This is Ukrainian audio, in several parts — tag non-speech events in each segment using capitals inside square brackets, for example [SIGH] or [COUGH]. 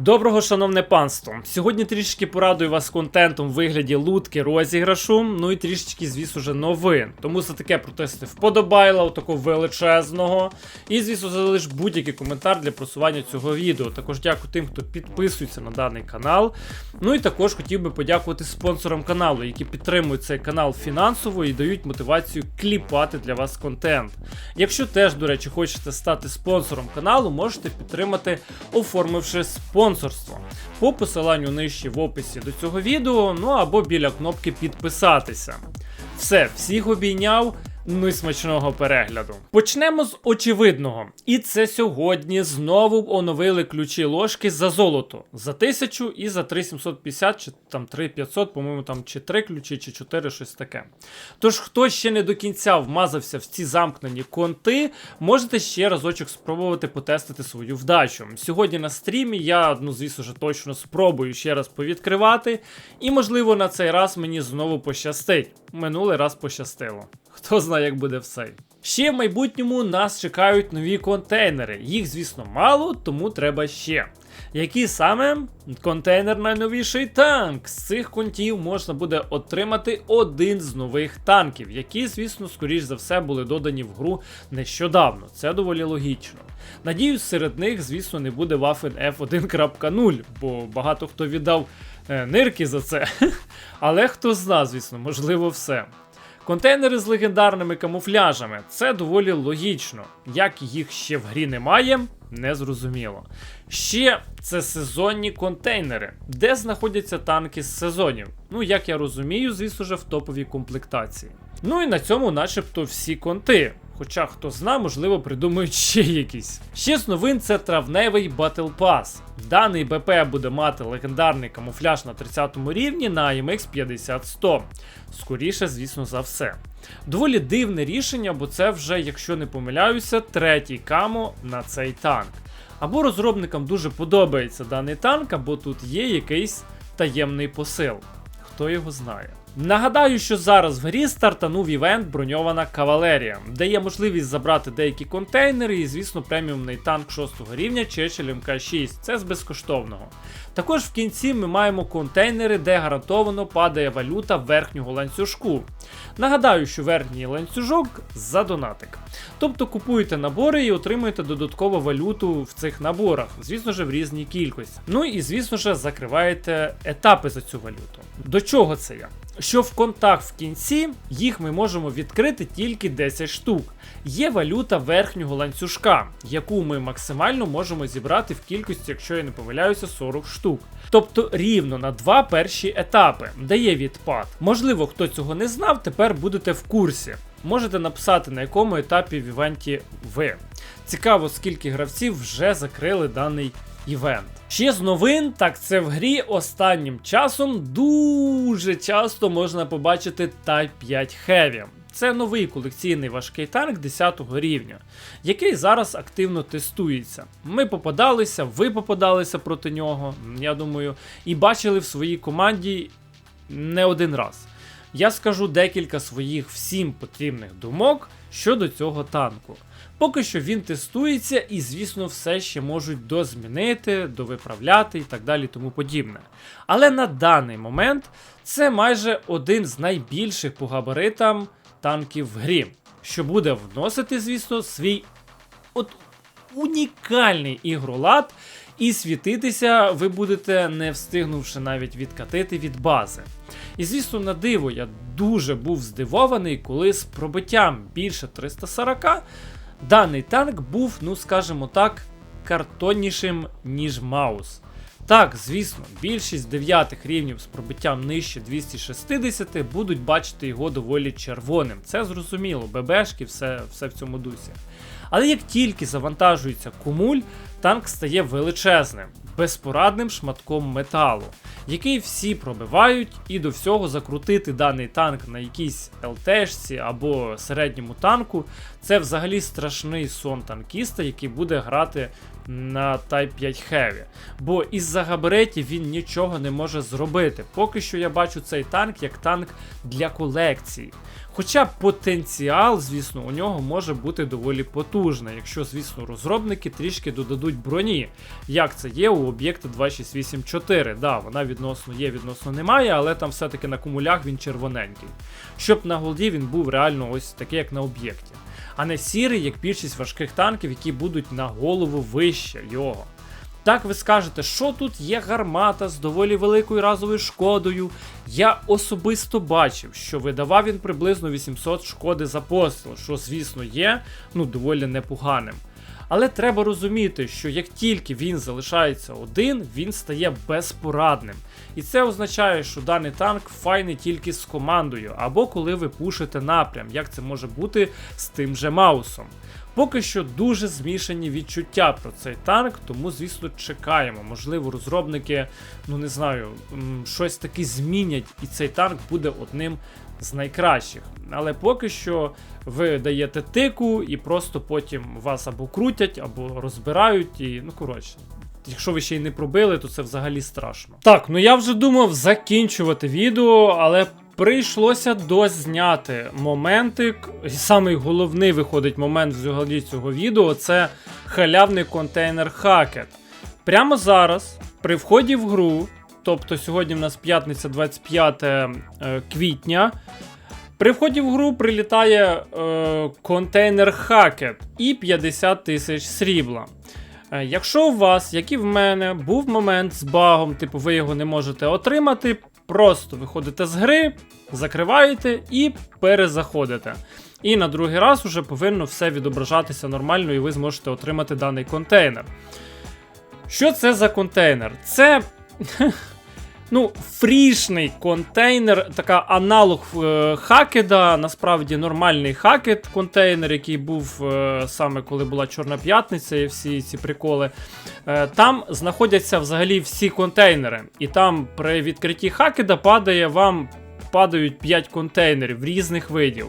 Доброго, шановне панство! Сьогодні трішечки порадую вас контентом в вигляді лутки розіграшу, ну і трішечки, звісно, вже новин. Тому за таке протести вподобайла, такого величезного. І, звісно, залиш будь-який коментар для просування цього відео. Також дякую тим, хто підписується на даний канал. Ну і також хотів би подякувати спонсорам каналу, які підтримують цей канал фінансово і дають мотивацію кліпати для вас контент. Якщо теж, до речі, хочете стати спонсором каналу, можете підтримати, оформивши спонсорство по посиланню нижче в описі до цього відео, ну або біля кнопки підписатися. Все, всіх обійняв. Ну і смачного перегляду. Почнемо з очевидного. І це сьогодні знову оновили ключі ложки за золото. За 1000 і за 3750, чи там 3500, по-моєму, там чи 3 ключі, чи 4, щось таке. Тож, хто ще не до кінця вмазався в ці замкнені конти, можете ще разочок спробувати потестити свою вдачу. Сьогодні на стрімі я, ну звісно ж, точно спробую ще раз повідкривати, і можливо на цей раз мені знову пощастить. Минулий раз пощастило. Хто знає, як буде все. Ще в майбутньому нас чекають нові контейнери. Їх, звісно, мало, тому треба ще. Які саме контейнер найновіший танк? З цих контів можна буде отримати один з нових танків, які, звісно, скоріш за все були додані в гру нещодавно. Це доволі логічно. Надіюсь, серед них, звісно, не буде Waffen F1.0, бо багато хто віддав е, нирки за це. [LAUGHS] Але хто зна, звісно, можливо, все. Контейнери з легендарними камуфляжами це доволі логічно. Як їх ще в грі немає, незрозуміло. Ще це сезонні контейнери, де знаходяться танки з сезонів. Ну, як я розумію, звісно ж, в топовій комплектації. Ну і на цьому, начебто, всі конти. Хоча хто зна, можливо, придумають ще якісь. Ще з новин це травневий Battle Pass. Даний БП буде мати легендарний камуфляж на 30 рівні на IMX 50100. Скоріше, звісно, за все. Доволі дивне рішення, бо це вже, якщо не помиляюся, третій камо на цей танк. Або розробникам дуже подобається даний танк, або тут є якийсь таємний посил. Хто його знає. Нагадаю, що зараз в грі стартанув івент Броньована кавалерія, де є можливість забрати деякі контейнери і, звісно, преміумний танк 6 рівня Чечель МК6. Це з безкоштовного. Також в кінці ми маємо контейнери, де гарантовано падає валюта верхнього ланцюжку. Нагадаю, що верхній ланцюжок за донатик. Тобто купуєте набори і отримуєте додаткову валюту в цих наборах, звісно ж, в різній кількості. Ну і звісно ж, закриваєте етапи за цю валюту. До чого це я? Що в контах в кінці їх ми можемо відкрити тільки 10 штук. Є валюта верхнього ланцюжка, яку ми максимально можемо зібрати в кількості, якщо я не помиляюся, 40 штук. Тобто рівно на два перші етапи дає відпад. Можливо, хто цього не знав, тепер будете в курсі. Можете написати на якому етапі в івенті ви. Цікаво, скільки гравців вже закрили даний івент. Ще з новин, так це в грі останнім часом дуже часто можна побачити Type 5 Heavy. Це новий колекційний важкий танк 10 рівня, який зараз активно тестується. Ми попадалися, ви попадалися проти нього, я думаю, і бачили в своїй команді не один раз. Я скажу декілька своїх всім потрібних думок щодо цього танку. Поки що він тестується і, звісно, все ще можуть дозмінити, довиправляти і так далі тому подібне. Але на даний момент це майже один з найбільших по габаритам танків в грі, що буде вносити, звісно, свій от унікальний ігролад, і світитися ви будете не встигнувши навіть відкатити від бази. І звісно, на диво, я дуже був здивований, коли з пробиттям більше 340 даний танк був, ну скажімо так, картоннішим, ніж Маус. Так, звісно, більшість дев'ятих рівнів з пробиттям нижче 260 будуть бачити його доволі червоним. Це зрозуміло, ББшки, все, все в цьому дусі. Але як тільки завантажується кумуль, танк стає величезним, безпорадним шматком металу, який всі пробивають, і до всього закрутити даний танк на якійсь ЛТшці або середньому танку це взагалі страшний сон танкіста, який буде грати на Type 5 Heavy. Бо із-за габаритів він нічого не може зробити. Поки що я бачу цей танк як танк для колекції. Хоча потенціал, звісно, у нього може бути доволі потужний, якщо, звісно, розробники трішки додадуть броні, як це є у об'єкта 2684. Да, вона відносно є, відносно немає, але там все-таки на кумулях він червоненький. Щоб на голді він був реально ось такий, як на об'єкті. А не сірий, як більшість важких танків, які будуть на голову вище його. Так ви скажете, що тут є гармата з доволі великою разовою шкодою. Я особисто бачив, що видавав він приблизно 800 шкоди за постріл, що, звісно, є ну, доволі непоганим. Але треба розуміти, що як тільки він залишається один, він стає безпорадним. І це означає, що даний танк файний тільки з командою, або коли ви пушите напрям, як це може бути з тим же Маусом. Поки що дуже змішані відчуття про цей танк, тому, звісно, чекаємо. Можливо, розробники, ну не знаю, щось таки змінять, і цей танк буде одним з найкращих. Але поки що ви даєте тику, і просто потім вас або крутять, або розбирають, і ну коротше. Якщо ви ще й не пробили, то це взагалі страшно. Так, ну я вже думав закінчувати відео, але прийшлося дозняти моментик. І Самий головний виходить момент взагалі цього відео це халявний контейнер хакет. Прямо зараз, при вході в гру, тобто сьогодні в нас п'ятниця 25 е, квітня. При вході в гру прилітає е, контейнер хакет і 50 тисяч срібла. Е, Якщо у вас, як і в мене, був момент з багом, типу ви його не можете отримати, просто виходите з гри, закриваєте і перезаходите. І на другий раз уже повинно все відображатися нормально, і ви зможете отримати даний контейнер. Що це за контейнер? Це. [LAUGHS] Ну, фрішний контейнер, така аналог е, хакеда, насправді нормальний хакет контейнер, який був е, саме коли була Чорна П'ятниця і всі ці приколи. Е, там знаходяться взагалі всі контейнери. І там при відкритті хакеда падає вам падають 5 контейнерів різних видів.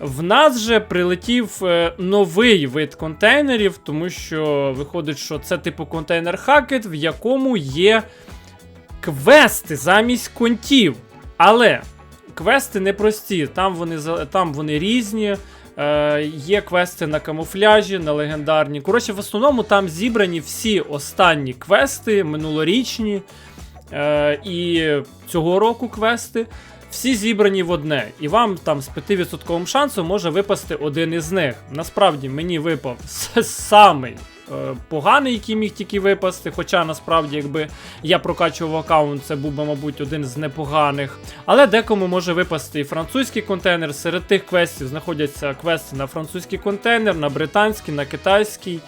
В нас же прилетів е, новий вид контейнерів, тому що виходить, що це типу контейнер хакет, в якому є квести замість контів. Але квести не прості, там вони, там вони різні. Е, є квести на камуфляжі, на легендарні. Коротше, в основному там зібрані всі останні квести, минулорічні е, і цього року квести. Всі зібрані в одне, і вам там з 5% шансом може випасти один із них. Насправді мені випав самий поганий, який міг тільки випасти. Хоча насправді, якби я прокачував аккаунт, це був би, мабуть, один з непоганих. Але декому може випасти і французький контейнер. Серед тих квестів знаходяться квести на французький контейнер, на британський, на китайський.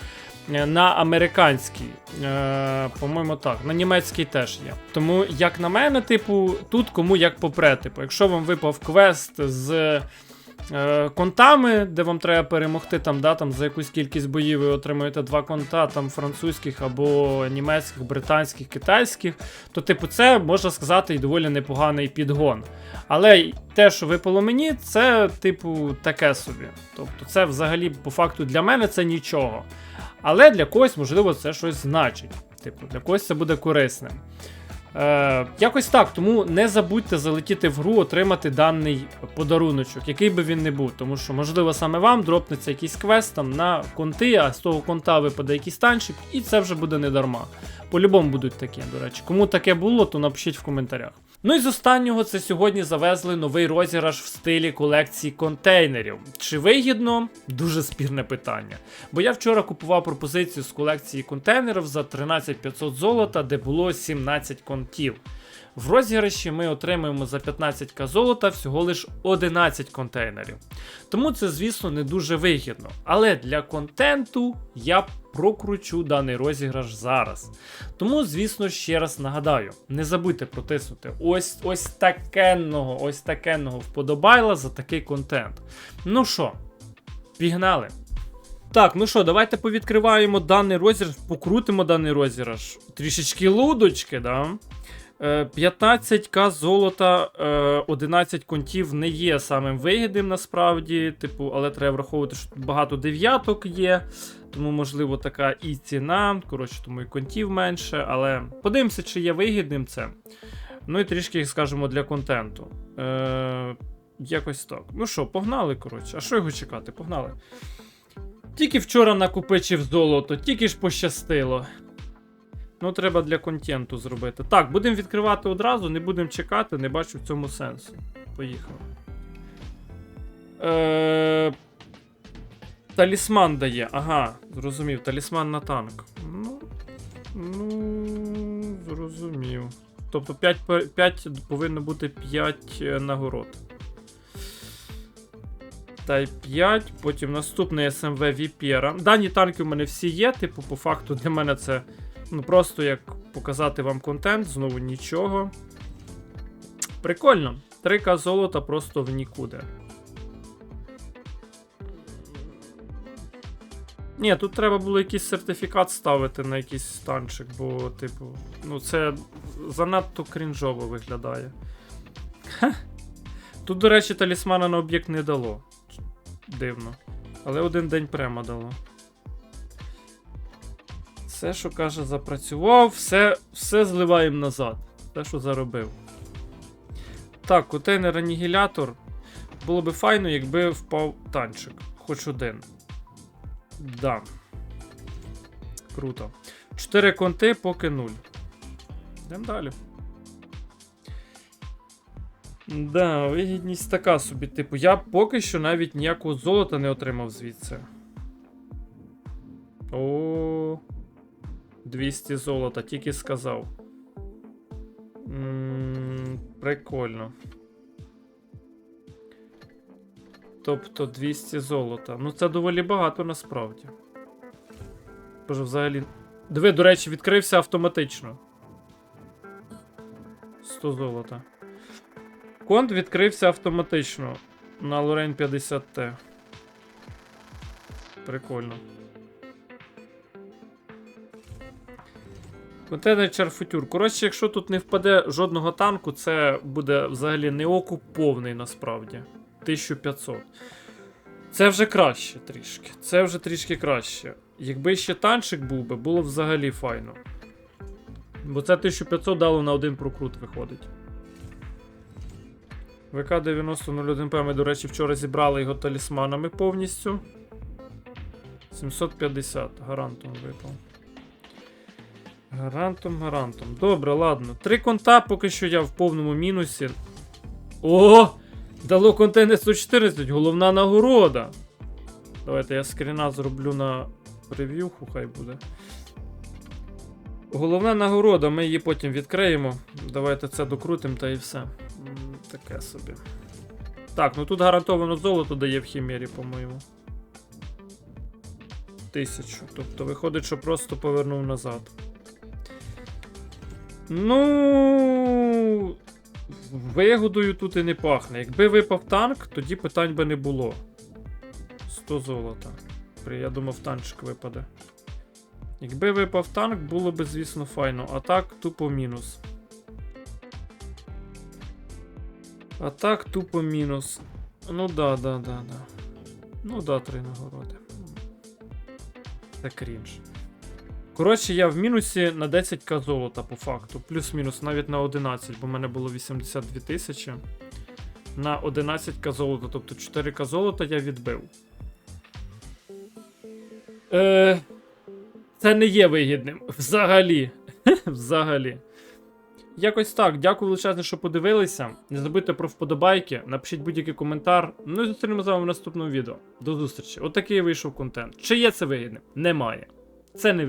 е, На американський, е, по-моєму, так, на німецький теж є. Тому, як на мене, типу, тут кому як попре. Типу, якщо вам випав квест з е, контами, де вам треба перемогти там, да, там, за якусь кількість боїв ви отримуєте два конта, там французьких або німецьких, британських, китайських, то, типу, це можна сказати і доволі непоганий підгон. Але те, що випало мені, це, типу, таке собі. Тобто, це взагалі, по факту, для мене це нічого. Але для когось, можливо, це щось значить. Типу, для когось це буде корисним. Е, якось так, тому не забудьте залетіти в гру, отримати даний подаруночок, який би він не був. Тому що, можливо, саме вам дропнеться якийсь квест там на конти, а з того конта випаде якийсь танчик, і це вже буде не дарма. По-любому будуть такі, до речі. Кому таке було, то напишіть в коментарях. Ну і з останнього це сьогодні завезли новий розіграш в стилі колекції контейнерів. Чи вигідно? Дуже спірне питання. Бо я вчора купував пропозицію з колекції контейнерів за 13500 золота, де було 17 контів. В розіграші ми отримуємо за 15к золота всього лиш 11 контейнерів. Тому це, звісно, не дуже вигідно. Але для контенту я прокручу даний розіграш зараз. Тому, звісно, ще раз нагадаю: не забудьте протиснути ось ось такенного, ось такенного вподобайла за такий контент. Ну що, пігнали! Так, ну що, давайте повідкриваємо даний розіграш, покрутимо даний розіграш. Трішечки лудочки, да? Е, 15к золота, е, 11 контів не є самим вигідним насправді. Типу, але треба враховувати, що тут багато дев'яток є. Тому, можливо, така і ціна. Коротше, тому і контів менше. Але подивимося, чи є вигідним це. Ну і трішки, скажімо, для контенту. Е, якось так. Ну що, погнали, коротше. А що його чекати? Погнали. Тільки вчора накопичив золото, тільки ж пощастило. Ну, треба для контенту зробити. Так, будемо відкривати одразу, не будемо чекати, не бачу в цьому сенсу. Поїхали. Е... Талісман дає. Ага, зрозумів. Талісман на танк. Ну. Ну. Зрозумів. Тобто 5, 5 повинно бути 5 нагород. Та й 5, потім наступний СМВ Віпєра. Дані танки у мене всі є, типу, по факту для мене це ну, просто як показати вам контент, знову нічого. Прикольно. 3К золота просто в нікуди. Ні, тут треба було якийсь сертифікат ставити на якийсь танчик, бо, типу, ну це занадто крінжово виглядає. Ха. Тут, до речі, талісмана на об'єкт не дало. Дивно. Але один день према дало. Все, що каже, запрацював, все, все зливаємо назад. Те, що заробив. Так, контейнер анігілятор. Було би файно, якби впав танчик. Хоч один. Да. Круто. 4 конти, поки 0. Йдемо далі. Да, вигідність така собі. Типу, я поки що навіть ніякого золота не отримав звідси. О. 200 золота, тільки сказав. М, Прикольно. Тобто 200 золота. Ну це доволі багато насправді. Боже, взагалі. Диви, до речі, відкрився автоматично. 100 золота. Конт відкрився автоматично на Lorraine 50T. Прикольно. Контейнер Чарфутюр. Коротше, якщо тут не впаде жодного танку, це буде взагалі не окуп повний насправді. 1500. Це вже краще трішки. Це вже трішки краще. Якби ще танчик був би, було б взагалі файно. Бо це 1500 дало на один прокрут виходить. ВК 9001П ми, до речі, вчора зібрали його талісманами повністю. 750 гарантом випав. Гарантом, гарантом. Добре, ладно. Три конта поки що я в повному мінусі. О! Дало контейнер 114, головна нагорода. Давайте я скріна зроблю на прев'юху, хай буде. Головна нагорода, ми її потім відкриємо. Давайте це докрутимо та і все. Таке собі. Так, ну тут гарантовано золото дає в хімері, по-моєму. Тисячу. Тобто виходить, що просто повернув назад. Ну. Вигодою тут і не пахне. Якби випав танк, тоді питань би не було. 100 золота. Я думав, танчик випаде. Якби випав танк, було б, звісно, файно. А так, тупо мінус. А так, тупо мінус. Ну да, да, да, да. Ну да, три нагороди. Це крінж. Коротше, я в мінусі на 10к золота по факту. Плюс-мінус навіть на 11, бо в мене було 82 тисячі. На 11к золота, тобто 4к золота я відбив. Е, це не є вигідним. Взагалі. [LAUGHS] Взагалі. Якось так. Дякую величезне, що подивилися. Не забудьте про вподобайки, напишіть будь-який коментар. Ну і зустрінемося з вами в наступному відео. До зустрічі. Отакий вийшов контент. Чи є це вигідним? Немає. Це не